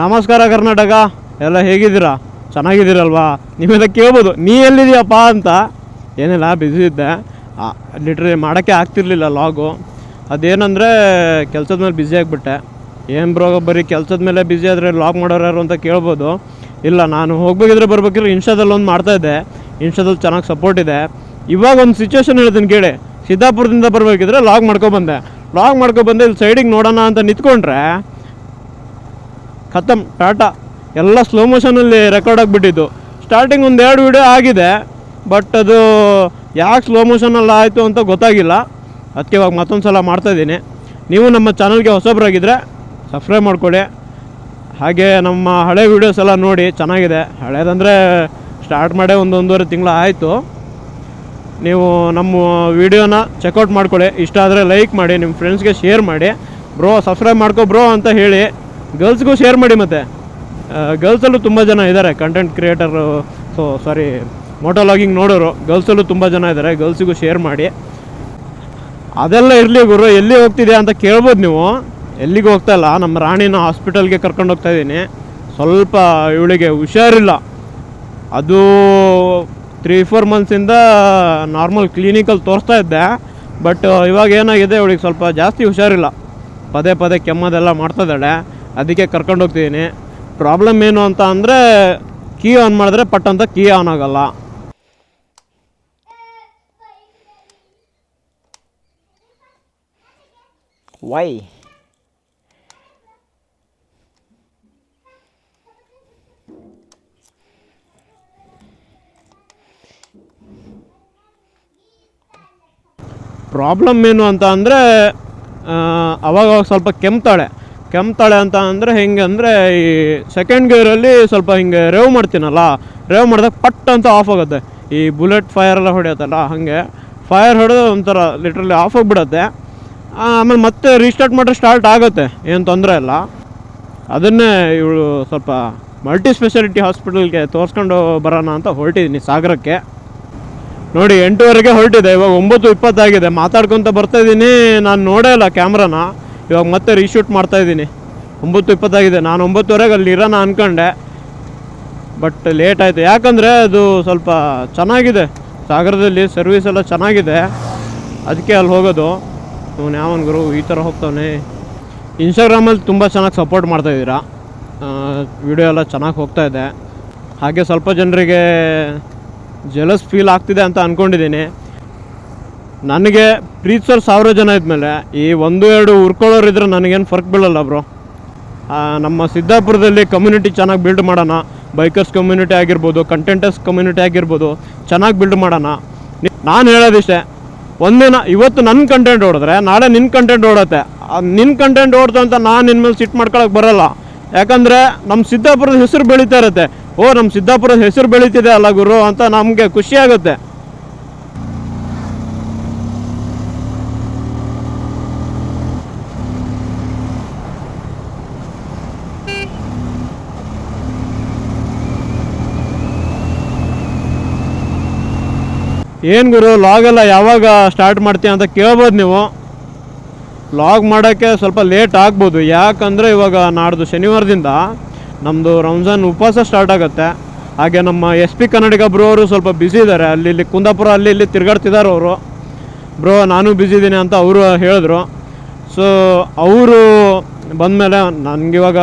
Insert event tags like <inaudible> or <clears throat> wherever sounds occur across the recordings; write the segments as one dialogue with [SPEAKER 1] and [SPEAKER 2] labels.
[SPEAKER 1] ನಮಸ್ಕಾರ ಕರ್ನಾಟಕ. ಎಲ್ಲ ಹೇಗಿದ್ದೀರಾ? ಚೆನ್ನಾಗಿದ್ದೀರಲ್ವಾ? ನಿಮ್ಮೆಲ್ಲ ಕೇಳ್ಬೋದು, ನೀ ಎಲ್ಲಿದೆಯಪ್ಪ ಅಂತ. ಏನಿಲ್ಲ ಬ್ಯುಸಿ ಇದ್ದೆ. ಲಿಟ್ರಲಿ ಮಾಡೋಕ್ಕೆ ಆಗ್ತಿರ್ಲಿಲ್ಲ ಲಾಗು ಅದೇನಂದರೆ, ಕೆಲಸದ ಮೇಲೆ ಬ್ಯುಸಿ ಆಗಿಬಿಟ್ಟೆ. ಏನು ಬ್ರೋ ಬರೀ ಕೆಲಸದ ಮೇಲೆ ಬ್ಯುಸಿ ಆದರೆ ಲಾಗ್ ಮಾಡೋರು ಅಂತ ಕೇಳ್ಬೋದು. ಇಲ್ಲ, ನಾನು ಹೋಗ್ಬೇಕಿದ್ರೆ ಬರ್ಬೇಕಿದ್ರೆ ಇನ್ಸ್ಟಾದಲ್ಲಿ ಒಂದು ಮಾಡ್ತಾಯಿದ್ದೆ ಇನ್ಸ್ಟಾದಲ್ಲಿ ಚೆನ್ನಾಗಿ ಸಪೋರ್ಟ್ ಇದೆ. ಇವಾಗ ಒಂದು ಸಿಚುವೇಶನ್ ಹೇಳ್ತೀನಿ ಕೇಳಿ. ಸಿದ್ದಾಪುರದಿಂದ ಬರಬೇಕಿದ್ರೆ ಲಾಗ್ ಮಾಡ್ಕೊಬಂದೆ ಲಾಗ್ ಮಾಡ್ಕೊಬಂದೆ ಇಲ್ಲಿ ಸೈಡಿಗೆ ನೋಡೋಣ ಅಂತ ನಿಂತ್ಕೊಂಡ್ರೆ ಖತಮ್, ಟಾಟಾ. ಎಲ್ಲ ಸ್ಲೋ ಮೋಷನಲ್ಲಿ ರೆಕಾರ್ಡ್ ಆಗಿಬಿಟ್ಟಿದ್ದು. ಸ್ಟಾರ್ಟಿಂಗ್ ಒಂದು ಎರಡು ವಿಡಿಯೋ ಆಗಿದೆ ಬಟ್ ಅದು ಯಾಕೆ ಸ್ಲೋ ಮೋಷನಲ್ಲಿ ಆಯಿತು ಅಂತ ಗೊತ್ತಾಗಿಲ್ಲ. ಅದಕ್ಕೆ ಇವಾಗ ಮತ್ತೊಂದು ಸಲ ಮಾಡ್ತಾಯಿದ್ದೀನಿ ನೀವು ನಮ್ಮ ಚಾನಲ್ಗೆ ಹೊಸಬ್ರಾಗಿದ್ದರೆ ಸಬ್ಸ್ಕ್ರೈಬ್ ಮಾಡಿಕೊಡಿ. ಹಾಗೆ ನಮ್ಮ ಹಳೆ ವೀಡಿಯೋಸ್ ಎಲ್ಲ ನೋಡಿ, ಚೆನ್ನಾಗಿದೆ. ಹಳೇದಂದರೆ ಸ್ಟಾರ್ಟ್ ಮಾಡೇ ಒಂದು ಒಂದೂವರೆ ತಿಂಗಳು ಆಯಿತು. ನೀವು ನಮ್ಮ ವಿಡಿಯೋನ ಚೆಕ್ಔಟ್ ಮಾಡ್ಕೊಳ್ಳಿ ಇಷ್ಟ ಆದರೆ ಲೈಕ್ ಮಾಡಿ ನಿಮ್ಮ ಫ್ರೆಂಡ್ಸ್ಗೆ ಶೇರ್ ಮಾಡಿ. ಬ್ರೋ ಸಬ್ಸ್ಕ್ರೈಬ್ ಮಾಡ್ಕೊ ಬ್ರೋ ಅಂತ ಹೇಳಿ. ಗರ್ಲ್ಸ್ಗೂ ಶೇರ್ ಮಾಡಿ ಮತ್ತೆ. ಗರ್ಲ್ಸಲ್ಲೂ ತುಂಬ ಜನ ಇದ್ದಾರೆ content creator so sorry moto vlogging ನೋಡೋರು, ಗರ್ಲ್ಸಲ್ಲೂ ತುಂಬ ಜನ ಇದ್ದಾರೆ ಗರ್ಲ್ಸಿಗೂ ಶೇರ್ ಮಾಡಿ. ಅದೆಲ್ಲ ಇರಲಿ ಗುರು, ಎಲ್ಲಿ ಹೋಗ್ತಿದೆ ಅಂತ ಕೇಳ್ಬೋದು ನೀವು. ಎಲ್ಲಿಗೆ ಹೋಗ್ತಾ ಇಲ್ಲ, ನಮ್ಮ ರಾಣಿನ ಹಾಸ್ಪಿಟಲ್ಗೆ ಕರ್ಕೊಂಡು ಹೋಗ್ತಾ ಇದ್ದೀನಿ. ಸ್ವಲ್ಪ ಇವಳಿಗೆ ಹುಷಾರಿಲ್ಲ. ಅದು ತ್ರೀ ಫೋರ್ ಮಂತ್ಸಿಂದ ನಾರ್ಮಲ್ ಕ್ಲಿನಿಕಲ್ಲಿ ತೋರಿಸ್ತಾ ಇದ್ದೆ. ಬಟ್ ಇವಾಗ ಏನಾಗಿದೆ, ಇವಳಿಗೆ ಸ್ವಲ್ಪ ಜಾಸ್ತಿ ಹುಷಾರಿಲ್ಲ. ಪದೇ ಪದೇ ಕೆಮ್ಮದೆಲ್ಲ ಮಾಡ್ತಾ ಇದ್ದಾಳೆ. ಅದಕ್ಕೆ ಕರ್ಕೊಂಡು ಹೋಗ್ತಿದ್ದೀನಿ. ಪ್ರಾಬ್ಲಮ್ ಏನು ಅಂತ ಅಂದರೆ ಕೀ ಆನ್ ಮಾಡಿದ್ರೆ ಪಟ್ ಅಂತ ಕೀ ಆನ್ ಆಗಲ್ಲ. ವೈ ಪ್ರಾಬ್ಲಮ್ ಏನು ಅಂತ ಅಂದರೆ ಅವಾಗ ಸ್ವಲ್ಪ ಕೆಮ್ತಾಳೆ. ಕೆಮ್ತಾಳೆ ಅಂತ ಅಂದರೆ ಹೆಂಗೆ ಅಂದರೆ ಈ ಸೆಕೆಂಡ್ ಗೇರಲ್ಲಿ ಸ್ವಲ್ಪ ಹಿಂಗೆ ರೇವ್ ಮಾಡ್ತೀನಲ್ಲ, ರೇವ್ ಮಾಡಿದಾಗ ಪಟ್ ಅಂತ ಆಫ್ ಆಗುತ್ತೆ. ಈ ಬುಲೆಟ್ ಫೈರ್ ಎಲ್ಲ ಹೊಡೆಯುತ್ತಲ್ಲ, ಹಾಗೆ ಫೈರ್ ಹೊಡೆದು ಒಂಥರ ಲಿಟ್ರಲಿ ಆಫ್ ಆಗಿಬಿಡತ್ತೆ. ಆಮೇಲೆ ಮತ್ತೆ ರೀಸ್ಟಾರ್ಟ್ ಮಾಡಿದ್ರೆ ಸ್ಟಾರ್ಟ್ ಆಗುತ್ತೆ, ಏನು ತೊಂದರೆ ಇಲ್ಲ. ಅದನ್ನೇ ಇವಳು ಸ್ವಲ್ಪ ಮಲ್ಟಿ ಸ್ಪೆಷಾಲಿಟಿ ಹಾಸ್ಪಿಟಲ್ಗೆ ತೋರಿಸ್ಕೊಂಡು ಬರೋಣ ಅಂತ ಹೊರಟಿದ್ದೀನಿ ಸಾಗರಕ್ಕೆ. ನೋಡಿ ಎಂಟುವರೆಗೆ ಹೊರಟಿದೆ, ಇವಾಗ ಒಂಬತ್ತು ಇಪ್ಪತ್ತಾಗಿದೆ, ಮಾತಾಡ್ಕೊತ ಬರ್ತಾಯಿದ್ದೀನಿ ನಾನು ನೋಡೇ ಇಲ್ಲ ಕ್ಯಾಮ್ರಾನ ಇವಾಗ ಮತ್ತೆ ರೀಶೂಟ್ ಮಾಡ್ತಾ ಇದ್ದೀನಿ. ಒಂಬತ್ತು ಇಪ್ಪತ್ತಾಗಿದೆ. ನಾನು ಒಂಬತ್ತುವರೆಗೆ ಅಲ್ಲಿ ಇರೋಣ ಅಂದ್ಕೊಂಡೆ ಬಟ್ ಲೇಟ್ ಆಯಿತು. ಯಾಕಂದರೆ ಅದು ಸ್ವಲ್ಪ ಚೆನ್ನಾಗಿದೆ. ಸಾಗರದಲ್ಲಿ ಸರ್ವಿಸ್ ಎಲ್ಲ ಚೆನ್ನಾಗಿದೆ. ಅದಕ್ಕೆ ಅಲ್ಲಿ ಹೋಗೋದು. ಅವನು ಯಾವನ್ ಗುರು? ಈ ಥರ ಹೋಗ್ತಾವನೆ. ಇನ್ಸ್ಟಾಗ್ರಾಮಲ್ಲಿ ತುಂಬ ಚೆನ್ನಾಗಿ ಸಪೋರ್ಟ್ ಮಾಡ್ತಾ ಮಾಡ್ತಾಯಿದ್ದೀರಾ ವಿಡಿಯೋ ಎಲ್ಲ ಚೆನ್ನಾಗಿ ಹೋಗ್ತಾ ಇದೆ. ಹಾಗೆ ಸ್ವಲ್ಪ ಜನರಿಗೆ ಜಲಸ್ ಫೀಲ್ ಆಗ್ತಿದೆ ಅಂತ ಅಂದ್ಕೊಂಡಿದ್ದೀನಿ ನನಗೆ ಪ್ರೀತಿಸೋರು ಸಾವಿರ ಜನ ಇದ್ಮೇಲೆ ಈ ಒಂದು, ಎರಡು ಉರ್ಕೊಳ್ಳೋರು ಇದ್ರೆ ನನಗೇನು ಫರ್ಕ್ ಬೀಳಲ್ಲ ಬ್ರೋ. ನಮ್ಮ ಸಿದ್ದಾಪುರದಲ್ಲಿ ಕಮ್ಯುನಿಟಿ ಚೆನ್ನಾಗಿ ಬಿಲ್ಡ್ ಮಾಡೋಣ. ಬೈಕರ್ಸ್ ಕಮ್ಯುನಿಟಿ ಆಗಿರ್ಬೋದು ಕಂಟೆಂಟರ್ಸ್ ಕಮ್ಯುನಿಟಿ ಆಗಿರ್ಬೋದು, ಚೆನ್ನಾಗಿ ಬಿಲ್ಡ್ ಮಾಡೋಣ. ನಾನು ಹೇಳೋದಿಷ್ಟೇ ಒಂದಿನ ಇವತ್ತು ನನ್ನ ಕಂಟೆಂಟ್ ಓಡಿದ್ರೆ ನಾಳೆ ನಿನ್ನ ಕಂಟೆಂಟ್ ಓಡತ್ತೆ. ನಿನ್ನ ಕಂಟೆಂಟ್ ಓಡ್ತು ಅಂತ ನಾನು ನಿನ್ನ ಮೇಲೆ ಸಿಟ್ ಮಾಡ್ಕೊಳಕ್ಕೆ ಬರಲ್ಲ. ಯಾಕಂದರೆ ನಮ್ಮ ಸಿದ್ದಾಪುರದ ಹೆಸರು ಬೆಳೀತಾ ಇರುತ್ತೆ. ಓ ನಮ್ಮ ಸಿದ್ದಾಪುರದ ಹೆಸರು ಬೆಳೀತಿದೆ ಅಲ್ಲ ಗುರು ಅಂತ ನಮಗೆ ಖುಷಿ ಆಗುತ್ತೆ. ಏನು ಗುರು ಲಾಗ್ ಎಲ್ಲ ಯಾವಾಗ ಸ್ಟಾರ್ಟ್ ಮಾಡ್ತೀಯ ಅಂತ ಕೇಳ್ಬೋದು ನೀವು. ಲಾಗ್ ಮಾಡೋಕ್ಕೆ ಸ್ವಲ್ಪ ಲೇಟ್ ಆಗ್ಬೋದು. ಯಾಕಂದರೆ ಇವಾಗ ನಾಡ್ದು ಶನಿವಾರದಿಂದ ನಮ್ಮದು ರಂಜಾನ್ ಉಪವಾಸ ಸ್ಟಾರ್ಟ್ ಆಗುತ್ತೆ. ಹಾಗೆ ನಮ್ಮ ಎಸ್ ಪಿ ಕನ್ನಡಿಗ ಬ್ರೋ ಅವರು ಸ್ವಲ್ಪ ಬ್ಯುಸಿ ಇದ್ದಾರೆ ಅಲ್ಲಿ ಇಲ್ಲಿ ಕುಂದಾಪುರ, ಅಲ್ಲಿ ಇಲ್ಲಿ ತಿರ್ಗಾಡ್ತಿದ್ದಾರೆ ಅವರು. ಬ್ರೋ ನಾನು ಬ್ಯುಸಿ ಇದ್ದೀನಿ ಅಂತ ಅವರು ಹೇಳಿದ್ರು. ಸೊ ಅವರು ಬಂದಮೇಲೆ ನನಗಿವಾಗ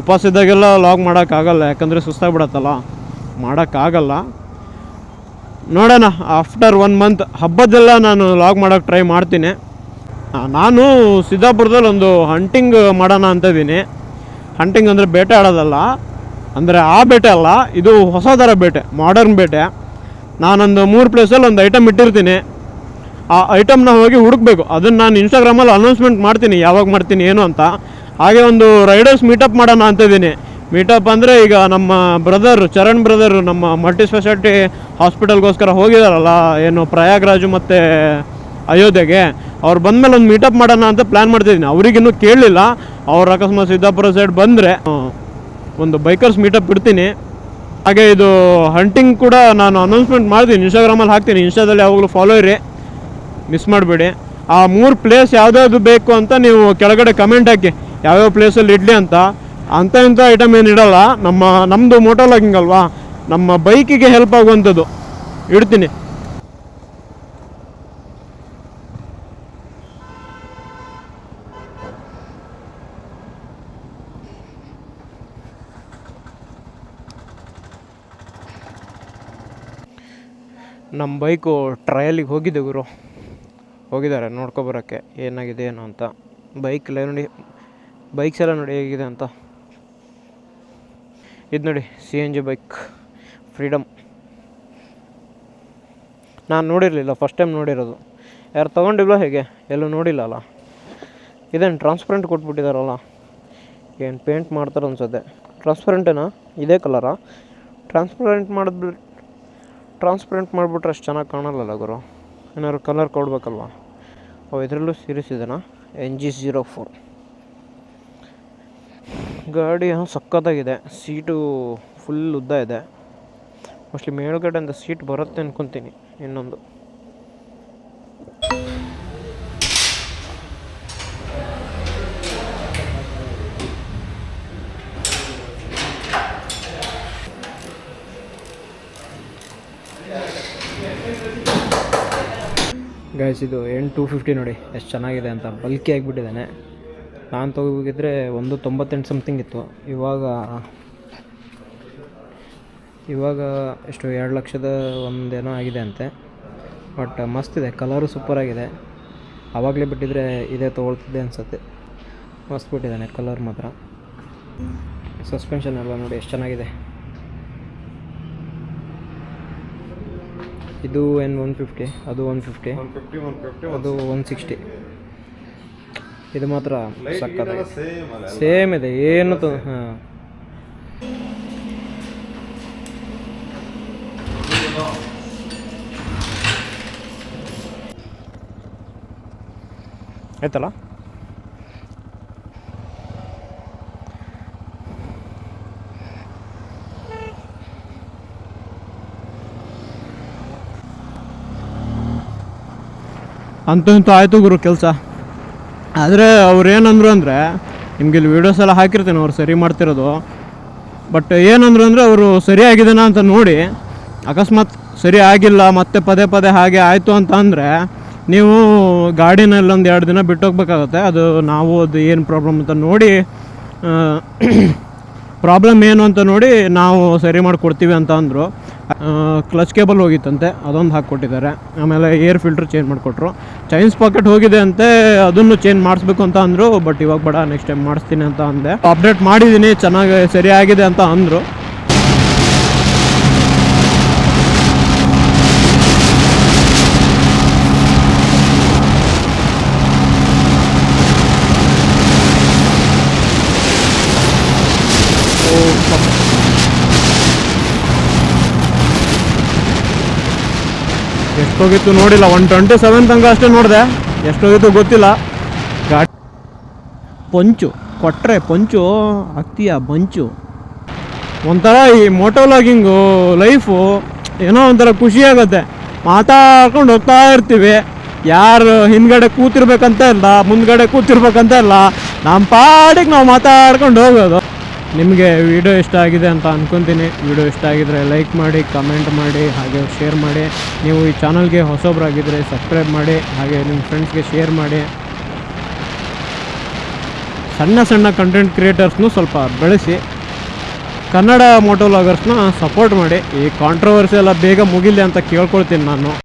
[SPEAKER 1] ಉಪವಾಸ ಇದ್ದಾಗೆಲ್ಲ ಲಾಗ್ ಮಾಡೋಕ್ಕಾಗಲ್ಲ. ಯಾಕಂದರೆ ಸುಸ್ತಾಗ್ಬಿಡತ್ತಲ್ಲ. ಮಾಡೋಕ್ಕಾಗಲ್ಲ. ನೋಡೋಣ ಆಫ್ಟರ್ ಒನ್ ಮಂತ್ ಹಬ್ಬದೆಲ್ಲ ನಾನು ಲಾಗ್ ಮಾಡೋಕ್ಕೆ ಟ್ರೈ ಮಾಡ್ತೀನಿ. ನಾನು ಸಿದ್ದಾಪುರದಲ್ಲಿ ಒಂದು ಹಂಟಿಂಗ್ ಮಾಡೋಣ ಅಂತ ಇದ್ದೀನಿ. ಹಂಟಿಂಗ್ ಅಂದರೆ ಬೇಟೆ ಆಡೋದಲ್ಲ, ಅಂದರೆ ಆ ಬೇಟೆ ಅಲ್ಲ, ಇದು ಹೊಸ ಥರ ಬೇಟೆ ಮಾಡರ್ನ್ ಬೇಟೆ. ನಾನೊಂದು ಮೂರು ಪ್ಲೇಸಲ್ಲಿ ಒಂದು ಐಟಮ್ ಇಟ್ಟಿರ್ತೀನಿ. ಆ ಐಟಮ್ನ ಹೋಗಿ ಹುಡುಕ್ಬೇಕು. ಅದನ್ನು ನಾನು ಇನ್ಸ್ಟಾಗ್ರಾಮಲ್ಲಿ ಅನೌನ್ಸ್ಮೆಂಟ್ ಮಾಡ್ತೀನಿ, ಯಾವಾಗ ಮಾಡ್ತೀನಿ, ಏನು ಅಂತ. ಹಾಗೆ ಒಂದು ರೈಡರ್ಸ್ ಮೀಟಪ್ ಮಾಡೋಣ ಅಂತ ಇದ್ದೀನಿ. ಮೀಟಪ್ ಅಂದರೆ ಈಗ ನಮ್ಮ ಬ್ರದರ್ ಚರಣ್ ಬ್ರದರ್ ನಮ್ಮ ಮಲ್ಟಿ ಸ್ಪೆಷಾಲಿಟಿ ಹಾಸ್ಪಿಟಲ್ಗೋಸ್ಕರ ಹೋಗಿದಾರಲ್ಲ, ಏನು ಪ್ರಯಾಗ್ರಾಜು ಮತ್ತು ಅಯೋಧ್ಯೆಗೆ. ಅವ್ರು ಬಂದಮೇಲೆ ಒಂದು ಮೀಟಪ್ ಮಾಡೋಣ ಅಂತ ಪ್ಲ್ಯಾನ್ ಮಾಡ್ತಿದ್ದೀನಿ. ಅವ್ರಿಗಿನ್ನೂ ಕೇಳಲಿಲ್ಲ. ಅವ್ರು ಅಕಸ್ಮಾತ್ ಸಿದ್ದಾಪುರ ಸೈಡ್ ಬಂದರೆ ಒಂದು ಬೈಕರ್ಸ್ ಮೀಟಪ್ ಬಿಡ್ತೀನಿ. ಹಾಗೆ ಇದು ಹಂಟಿಂಗ್ ಕೂಡ ನಾನು ಅನೌನ್ಸ್ಮೆಂಟ್ ಮಾಡ್ತೀನಿ. ಇನ್ಸ್ಟಾಗ್ರಾಮಲ್ಲಿ ಹಾಕ್ತೀನಿ. ಇನ್ಸ್ಟಾದಲ್ಲಿ ಯಾವಾಗಲೂ ಫಾಲೋ ಇರಿ. ಮಿಸ್ ಮಾಡಬೇಡಿ. ಆ ಮೂರು ಪ್ಲೇಸ್ ಯಾವುದ್ಯಾವ್ದು ಬೇಕು ಅಂತ ನೀವು ಕೆಳಗಡೆ ಕಮೆಂಟ್ ಹಾಕಿ. ಯಾವ್ಯಾವ ಪ್ಲೇಸಲ್ಲಿ ಇಡಲಿ ಅಂತ. ಅಂಥ ಇಂಥ ಐಟಮ್ ಏನು ಇಡಲ್ಲ. ನಮ್ಮ ನಮ್ಮದು ಮೋಟೋ ಲಾಗಿಂಗ್ ಅಲ್ವಾ? ನಮ್ಮ ಬೈಕಿಗೆ ಹೆಲ್ಪ್ ಆಗುವಂಥದ್ದು. ಇಡ್ತೀನಿ. ನಮ್ಮ ಬೈಕು ಟ್ರಯಲಿಗೆ ಹೋಗಿದ್ದೆ ಗುರು. ಹೋಗಿದ್ದಾರೆ ನೋಡ್ಕೊಬರೋಕ್ಕೆ ಏನಾಗಿದೆ, ಏನು ಅಂತ. ಬೈಕ್ ಎಲ್ಲ ನೋಡಿ ಬೈಕ್ಸ್ ಎಲ್ಲ ನೋಡಿ ಹೇಗಿದೆ ಅಂತ. ಇದು ನೋಡಿ C N G bike Freedom ನಾನು ನೋಡಿರಲಿಲ್ಲ ಫಸ್ಟ್ ಟೈಮ್ ನೋಡಿರೋದು. ಯಾರು ತೊಗೊಂಡಿಲ್ವ ಹೇಗೆ, ಎಲ್ಲೂ ನೋಡಿಲ್ಲ ಅಲ್ಲ ಇದೇನು ಟ್ರಾನ್ಸ್ಪರೆಂಟ್ ಕೊಟ್ಬಿಟ್ಟಿದಾರಲ್ಲ. ಏನು ಪೇಂಟ್ ಮಾಡ್ತಾರೆ ಅನ್ಸುತ್ತೆ. ಟ್ರಾನ್ಸ್ಪರೆಂಟೇನಾ ಇದೇ ಕಲರಾ ಟ್ರಾನ್ಸ್ಪರೆಂಟ್ ಮಾಡಿದ್ಬಿಟ್ಟು ಟ್ರಾನ್ಸ್ಪರೆಂಟ್ ಮಾಡಿಬಿಟ್ರೆ ಅಷ್ಟು ಚೆನ್ನಾಗಿ ಕಾಣಲ್ಲಲ್ಲ ಗುರು. ಏನಾದ್ರು ಕಲರ್ ಕೊಡ್ಬೇಕಲ್ವಾ? ಓ, ಇದರಲ್ಲೂ ಸೀರೀಸ್ ಇದೆನಾ? ಎನ್ ಜಿ ಜೀರೋ ಫೋರ್ ಗಾಡಿ ಏನೋ ಸಕ್ಕತ್ತಾಗಿದೆ ಸೀಟು ಫುಲ್ ಉದ್ದ ಇದೆ. ಮೋಸ್ಟ್ಲಿ ಮೇಲುಗಡೆ ಅಂತ ಸೀಟ್ ಬರುತ್ತೆ ಅನ್ಕೊತೀನಿ ಇನ್ನೊಂದು. ಗೈಸ್ ಇದು ಎನ್ ಟೂ ಫಿಫ್ಟಿ ನೋಡಿ. ಎಷ್ಟು ಚೆನ್ನಾಗಿದೆ ಅಂತ. ಬಲ್ಕಿ ಆಗಿಬಿಟ್ಟಿದ್ದಾನೆ. ನಾನು ತೊಗೋಬೇಕಿದ್ರೆ ಒಂದು ತೊಂಬತ್ತೆಂಟು ಸಮ್ಥಿಂಗ್ ಇತ್ತು. ಇವಾಗ ಇವಾಗ ಎಷ್ಟು ಎರಡು ಲಕ್ಷದ ಒಂದೇನೋ ಆಗಿದೆ ಅಂತೆ. ಬಟ್ ಮಸ್ತ್ ಇದೆ ಕಲರು ಸೂಪರಾಗಿದೆ ಆವಾಗಲೇ ಬಿಟ್ಟಿದ್ರೆ ಇದೇ ತೊಗೊಳ್ತಿದ್ದೆ ಅನಿಸುತ್ತೆ. ಮಸ್ತ್ ಬಿಟ್ಟಿದ್ದಾನೆ ಕಲರ್ ಮಾತ್ರ. ಸಸ್ಪೆನ್ಷನ್ ಎಲ್ಲ ನೋಡಿ ಎಷ್ಟು ಚೆನ್ನಾಗಿದೆ. ಇದು ಎನ್ ಒನ್ ಫಿಫ್ಟಿ ಅದು ಒನ್ ಫಿಫ್ಟಿ ಅದು ಒನ್ ಸಿಕ್ಸ್ಟಿ ಇದು ಮಾತ್ರ ಸಕ್ಕತ್ತಾಗಿದೆ.
[SPEAKER 2] ಸೇಮ್
[SPEAKER 1] ಇದೆ ಏನು ಹಾಂ. ಆಯ್ತಲ್ಲ? ಅಂತೂ ಇಂತೂ ಆಯಿತು ಗುರು ಕೆಲಸ. ಆದರೆ ಅವ್ರು ಏನಂದ್ರು ಅಂದರೆ, ನಿಮ್ಗೆ ಇಲ್ಲಿ ವೀಡಿಯೋಸ್ ಎಲ್ಲ ಹಾಕಿರ್ತೀನಿ ಅವ್ರು ಸರಿ ಮಾಡ್ತಿರೋದು. ಬಟ್ ಏನಂದ್ರು ಅಂದರೆ ಅವರು ಸರಿ ಆಗಿದೆನಾ ಅಂತ ನೋಡಿ, ಅಕಸ್ಮಾತ್ ಸರಿ ಆಗಿಲ್ಲ, ಮತ್ತೆ ಪದೇ ಪದೇ ಹಾಗೆ ಆಯಿತು ಅಂತ ಅಂದರೆ, ನೀವು ಗಾಡಿನಲ್ಲಿ ಒಂದು ಎರಡು ದಿನ ಬಿಟ್ಟು ಹೋಗ್ಬೇಕಾಗತ್ತೆ. ಅದು ನಾವು ಅದು ಏನು ಪ್ರಾಬ್ಲಮ್ ಅಂತ ನೋಡಿ ಪ್ರಾಬ್ಲಮ್ <clears throat> ಏನು ಅಂತ ನೋಡಿ ನಾವು ಸರಿ ಮಾಡಿಕೊಡ್ತೀವಿ ಅಂತ ಅಂದರು. ಕ್ಲಚ್ ಕೇಬಲ್ ಹೋಗಿತ್ತಂತೆ, ಅದೊಂದು ಹಾಕ್ಕೊಟ್ಟಿದ್ದಾರೆ. ಆಮೇಲೆ ಏರ್ ಫಿಲ್ಟ್ರ್ ಚೇಂಜ್ ಮಾಡಿಕೊಟ್ರು. ಚೈನ್ಸ್ ಪಾಕೆಟ್ ಹೋಗಿದೆ ಅಂತೆ, ಅದನ್ನು ಚೇಂಜ್ ಮಾಡಿಸ್ಬೇಕು ಅಂತ ಅಂದರು ಬಟ್ ಇವಾಗ ಬೇಡ ನೆಕ್ಸ್ಟ್ ಟೈಮ್ ಮಾಡಿಸ್ತೀನಿ ಅಂತ ಅಂದೆ. ಅಪ್ಡೇಟ್ ಮಾಡಿದ್ದೀನಿ, ಚೆನ್ನಾಗಿ, ಸರಿಯಾಗಿದೆ ಅಂತ ಅಂದರು. ಎಷ್ಟೋಗಿತ್ತು ನೋಡಿಲ್ಲ. ಒನ್ ಟ್ವೆಂಟಿ ಸೆವೆನ್ ತನಕ ಅಷ್ಟೇ ನೋಡಿದೆ. ಎಷ್ಟೋಗಿತ್ತು ಗೊತ್ತಿಲ್ಲ. ಗಾಡಿ ಪಂಚು ಕೊಟ್ಟರೆ ಪಂಚು ಆಗ್ತೀಯ ಬಂಚು. ಒಂಥರ ಈ ಮೋಟೋ ಲಾಗಿಂಗು ಲೈಫು ಏನೋ ಒಂಥರ ಖುಷಿ ಆಗುತ್ತೆ. ಮಾತಾಡ್ಕೊಂಡು ಹೋಗ್ತಾ ಇರ್ತೀವಿ. ಯಾರು ಹಿಂದ್ಗಡೆ ಕೂತಿರ್ಬೇಕಂತ ಇಲ್ಲ ಮುಂದ್ಗಡೆ ಕೂತಿರ್ಬೇಕಂತ ಇಲ್ಲ. ನಮ್ಮ ಪಾಡಿಗೆ ನಾವು ಮಾತಾಡ್ಕೊಂಡು ಹೋಗೋದು. ನಿಮಗೆ ವಿಡಿಯೋ ಇಷ್ಟ ಆಗಿದೆ ಅಂತ ಅಂದ್ಕೊತೀನಿ ವಿಡಿಯೋ ಇಷ್ಟ ಆಗಿದ್ರೆ ಲೈಕ್ ಮಾಡಿ, ಕಮೆಂಟ್ ಮಾಡಿ, ಹಾಗೆ ಶೇರ್ ಮಾಡಿ. ನೀವು ಈ ಚಾನಲ್ಗೆ ಹೊಸೊಬ್ಬರಾಗಿದ್ದರೆ ಸಬ್ಸ್ಕ್ರೈಬ್ ಮಾಡಿ, ಹಾಗೆ ನಿಮ್ಮ ಫ್ರೆಂಡ್ಸ್ಗೆ ಶೇರ್ ಮಾಡಿ. ಸಣ್ಣ ಸಣ್ಣ ಕಂಟೆಂಟ್ ಕ್ರಿಯೇಟರ್ಸ್ನೂ ಸ್ವಲ್ಪ ಬೆಳೆಸಿ, ಕನ್ನಡ ಮೋಟೋ ವ್ಲಾಗರ್ಸ್ನ ಸಪೋರ್ಟ್ ಮಾಡಿ. ಈ ಕಾಂಟ್ರವರ್ಸಿ ಎಲ್ಲ ಬೇಗ ಮುಗಿಲಿ ಅಂತ ಕೇಳ್ಕೊಳ್ತೀನಿ ನಾನು.